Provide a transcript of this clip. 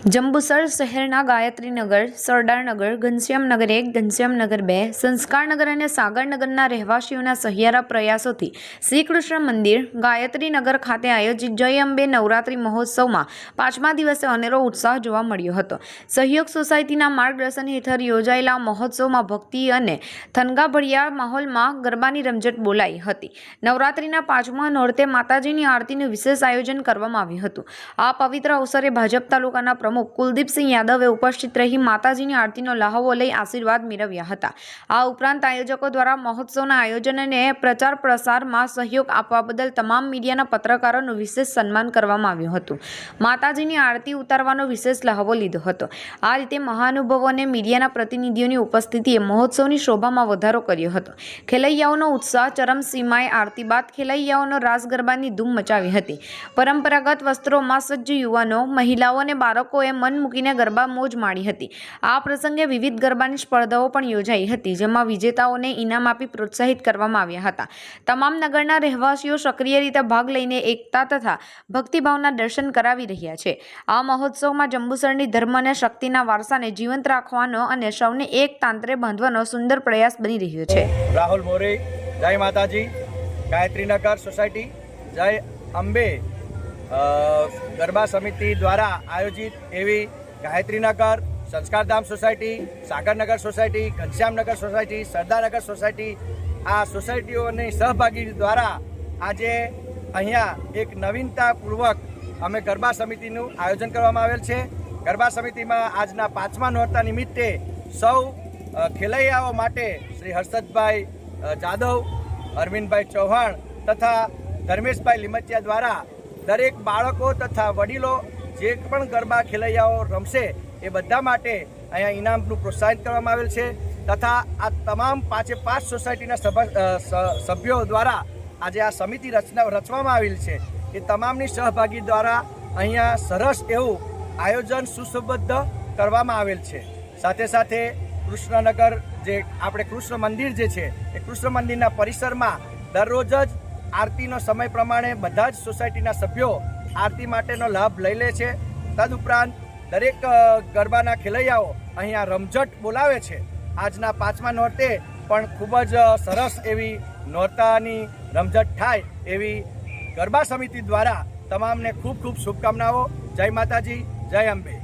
જંબુસર શહેરના ગાયત્રીનગર, સરદારનગર, ઘનશ્યામનગર એક, ઘનશ્યામનગર બે, સંસ્કારનગર અને સાગરનગરના રહેવાસીઓના સહિયારા પ્રયાસોથી શ્રી કૃષ્ણ મંદિર, ગાયત્રીનગર ખાતે આયોજિત જય અંબે નવરાત્રિ મહોત્સવમાં પાંચમા દિવસે અનેરો ઉત્સાહ જોવા મળ્યો હતો. સહયોગ સોસાયટીના માર્ગદર્શન હેઠળ યોજાયેલા મહોત્સવમાં ભક્તિ અને થનગાભળિયા માહોલમાં ગરબાની રમઝટ બોલાઈ હતી. નવરાત્રિના પાંચમા નોરતે માતાજીની આરતીનું વિશેષ આયોજન કરવામાં આવ્યું હતું. આ પવિત્ર અવસરે ભાજપ તાલુકાના પ્રમુખ કુલદીપસિંહ યાદવે ઉપસ્થિત રહી માતાજીની આરતીનો લહાવો લઈ આશીર્વાદ મેળવ્યા હતા. આ ઉપરાંત આયોજકો દ્વારા મહોત્સવના આયોજનને પ્રચાર પ્રસારમાં સહયોગ આપવા બદલ તમામ મીડિયાના પત્રકારોનું વિશેષ સન્માન કરવામાં આવ્યું હતું. માતાજીની આરતી ઉતારવાનો વિશેષ લહાવો લીધો હતો. આ રીતે મહાનુભવો અને મીડિયાના પ્રતિનિધિઓની ઉપસ્થિતિએ મહોત્સવની શોભામાં વધારો કર્યો હતો. ખેલૈયાઓનો ઉત્સાહ ચરમસીમાએ આરતી બાદ ખેલૈયાઓનો રાસ ગરબાની ધૂમ મચાવી હતી. પરંપરાગત વસ્ત્રોમાં સજ્જ યુવાનો, મહિલાઓ અને બાળકોએ મન મૂકીને ગરબા મોજ માણી હતી. આ પ્રસંગે વિવિધ ગરબાની સ્પર્ધાઓ પણ યોજાઈ હતી, જેમાં વિજેતાઓને ઇનામ આપી પ્રોત્સાહિત કરવામાં આવ્યા હતા. તમામ નગરના રહેવાસીઓ સક્રિય રીતે ભાગ લઈને એકતા તથા ભક્તિભાવના દર્શન કરાવી રહ્યા છે. આ મહોત્સવમાં જંબુસરની ધર્મ અને શક્તિના વારસાને જીવંત રાખવાનો અને સૌને એક તાંત્રે બાંધવાનો સુંદર પ્રયાસ બની રહ્યો છે. રાહુલ મોરે, જય માતાજી ગાયત્રીનગર સોસાયટી, જય અંબે. ગરબા સમિતિ દ્વારા આયોજિત એવી Gayatrinagar, Sanskardham society, Sagarnagar society, Ghanshyamnagar society, Sardarnagar society, આ સોસાયટીઓની સહભાગી દ્વારા આજે અહીંયા એક નવીનતાપૂર્વક અમે ગરબા સમિતિનું આયોજન કરવામાં આવેલ છે. ગરબા સમિતિમાં આજના પાંચમા નોરતા નિમિત્તે સૌ ખેલૈયાઓ માટે શ્રી હર્ષદભાઈ જાદવ, અરવિંદભાઈ ચૌહાણ તથા ધર્મેશભાઈ લીમચિયા દ્વારા દરેક બાળકો તથા વડીલો જે પણ ગરબા ખેલૈયાઓ રમશે એ બધા માટે અહીંયા ઇનામનું પ્રોત્સાહિત કરવામાં આવેલ છે તથા આ તમામ પાંચે પાંચ સોસાયટીના સભા સભ્યો દ્વારા આજે આ સમિતિ રચના, રચવામાં આવેલ છે એ તમામની સહભાગી દ્વારા અહીંયા સરસ એવું આયોજન સુસંબદ્ધ કરવામાં આવેલ છે. સાથે સાથે કૃષ્ણનગર જે, આપણે કૃષ્ણ મંદિર જે છે એ કૃષ્ણ મંદિરના પરિસરમાં દરરોજ જ આરતીનો સમય પ્રમાણે બધા જ સોસાયટીના સભ્યો આરતી માટેનો લાભ લઈ લે છે. તદુપરાંત દરેક ગરબાના ખેલૈયાઓ અહીંયા રમઝટ બોલાવે છે. આજના પાંચમા નોરતે પણ ખૂબ જ સરસ એવી નોરતાની રમઝટ થાય એવી ગરબા સમિતિ દ્વારા તમામને ખૂબ ખૂબ શુભકામનાઓ. જય માતાજી, જય અંબે.